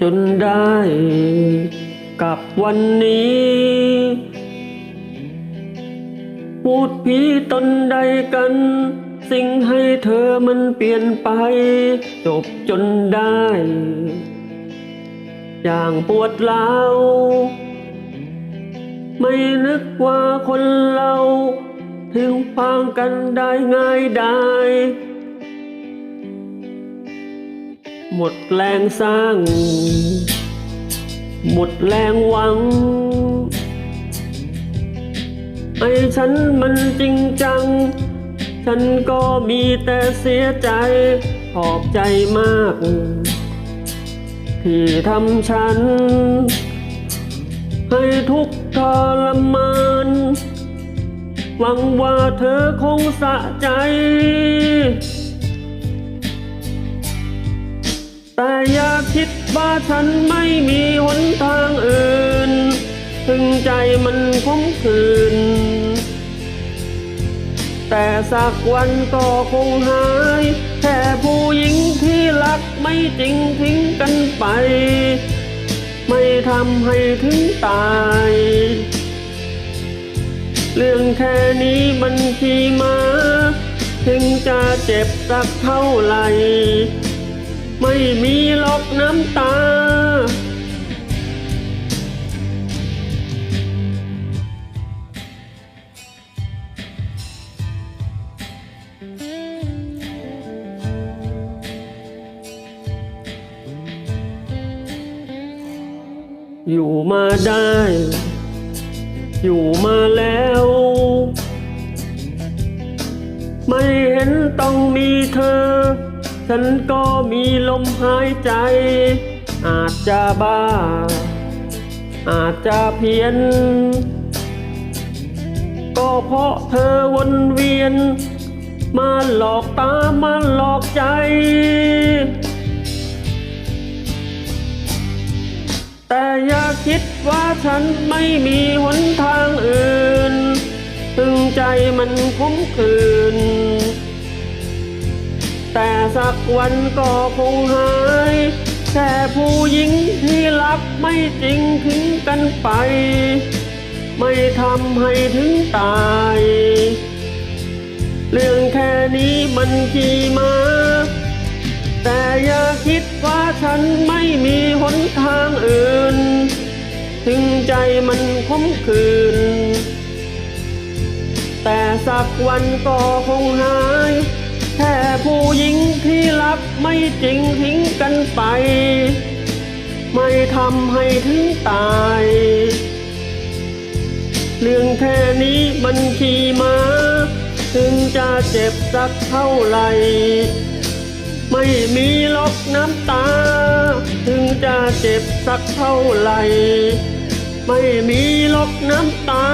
จนได้ กับวันนี้พูดผีตนใดกัน สิ่งให้เธอมันเปลี่ยนไป จบจนได้ อย่างปวดร้าวไม่นึกว่าคนเรา ถึงพางกันได้ง่ายได้ หมดแรงสร้าง หมดแรงหวัง ไอ้ฉันมันจริงจัง ฉันก็มีแต่เสียใจ ขอบใจมาก ที่ทำฉัน ให้ทุกข์ทรมานหวังว่าเธอคงสะใจ แต่อย่าคิดว่าฉันไม่มีหนทางอื่น ถึงใจมันคมคืน แต่สักวันก็คงหาย แค่ผู้หญิงที่รักไม่จริงทิ้งกันไป ไม่ทำให้ถึงตาย เรื่องแค่นี้มันขีมา ถึงจะเจ็บสักเท่าไหร่ ไม่มีหรอกน้ำตา อยู่มาได้ อยู่มาแล้ว ไม่เห็นต้องมีเธอ ฉันก็มีลมหายใจ อาจจะบ้า อาจจะเพี้ยน ก็เพราะเธอวนเวียน มาหลอกตามาหลอกใจ แต่อย่าคิดว่าฉันไม่มีหนทางอื่น ถึงใจมันคุ้มคืน สักวันก็คงหาย แค่ผู้หญิงที่รักไม่จริงทิ้งกันไป ไม่ทำให้ถึงตาย เรื่องแค่นี้มันขี่มา แต่อย่าคิดว่าฉันไม่มีหนทางอื่น ถึงใจมันคมคืน แต่สักวันก็คงหาย แค่ผู้หญิงที่รักไม่จริงทิ้งกันไป ไม่ทำให้ถึงตาย เรื่องแค่นี้มันขี่มาถึงจะเจ็บสักเท่าไหร่ไม่มีหรอกน้ำตา ถึงจะเจ็บสักเท่าไหร่ไม่มีหรอกน้ำตา